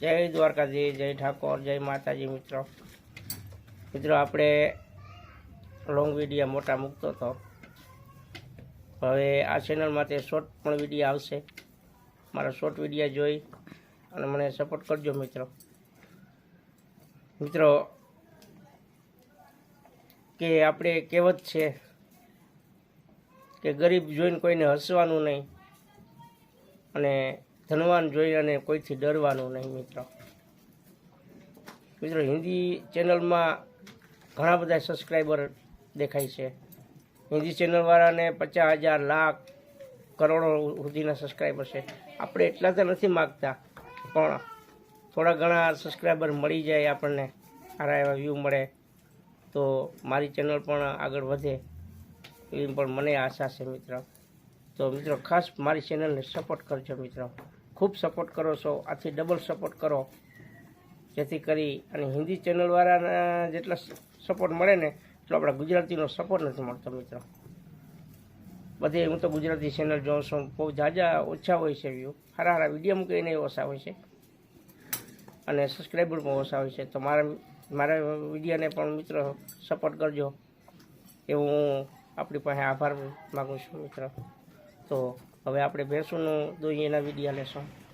જય દ્વારકાધી જય ઠાકોર, જય માતાજી મિત્રો. મિત્રો, આપણે લોંગ વીડિયો મોટા મૂકતો હતો. હવે આ ચેનલમાં તે શોર્ટ પણ વીડિયો આવશે. મારા શોર્ટ વીડિયો જોઈ અને મને સપોર્ટ કરજો મિત્રો. મિત્રો, કે આપણે કહેવત છે કે ગરીબ જોઈને કોઈને હસવાનું નહીં. અને ધનવાન જોઈ અને કોઈથી ડરવાનું નહીં મિત્રો. મિત્રો, હિન્દી ચેનલમાં ઘણા બધા સબસ્ક્રાઈબર દેખાય છે. હિન્દી ચેનલવાળાને પચાસ હજાર, લાખ, કરોડો સુધીના સબસ્ક્રાઈબર છે. આપણે એટલા તો નથી માગતા, પણ થોડા ઘણા સબસ્ક્રાઈબર મળી જાય આપણને, સારા એવા વ્યૂ મળે, તો મારી ચેનલ પણ આગળ વધે એવી પણ મને આશા છે મિત્રો. તો મિત્રો, ખાસ મારી ચેનલને સપોર્ટ કરજો મિત્રો. ખૂબ સપોર્ટ કરો છો, આથી ડબલ સપોર્ટ કરો. જેથી કરી અને હિન્દી ચેનલવાળાના જેટલા સપોર્ટ મળે ને, એટલો આપણા ગુજરાતીનો સપોર્ટ નથી મળતો મિત્રો. બધે હું તો ગુજરાતી ચેનલ જોઉં છું, બહુ ઝાઝા ઓછા હોય છે વ્યૂ સારા સારા વીડિયો મૂકીને ઓછા હોય છે. અને સબસ્ક્રાઈબર પણ ઓછા હોય છે. તો મારા મારા વિડીયોને પણ મિત્રો સપોર્ટ કરજો. એવું હું આપણી પાસે આભાર માગું છું મિત્રો. તો હવે આપણે ભેંસોનું દોઈ એના વીડિયો લેશું.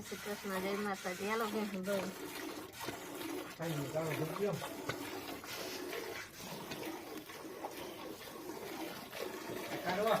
જય શ્રી કૃષ્ણ જય માતાજી. હાલો બેન ભાઈ ચાલો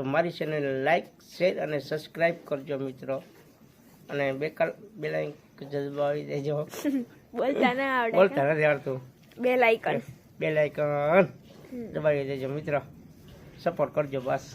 તો મારી ચેનલ લાઈક શેર અને સબસ્ક્રાઈબ કરજો મિત્રો. અને બેકાર બેલાઈ જજબાવી દેજો બોલતા ના આવડે બોલતા નથી આવડતું. બે લાઈકન બે લાઇકન દબાવી દેજો મિત્રો. સપોર્ટ કરજો બસ.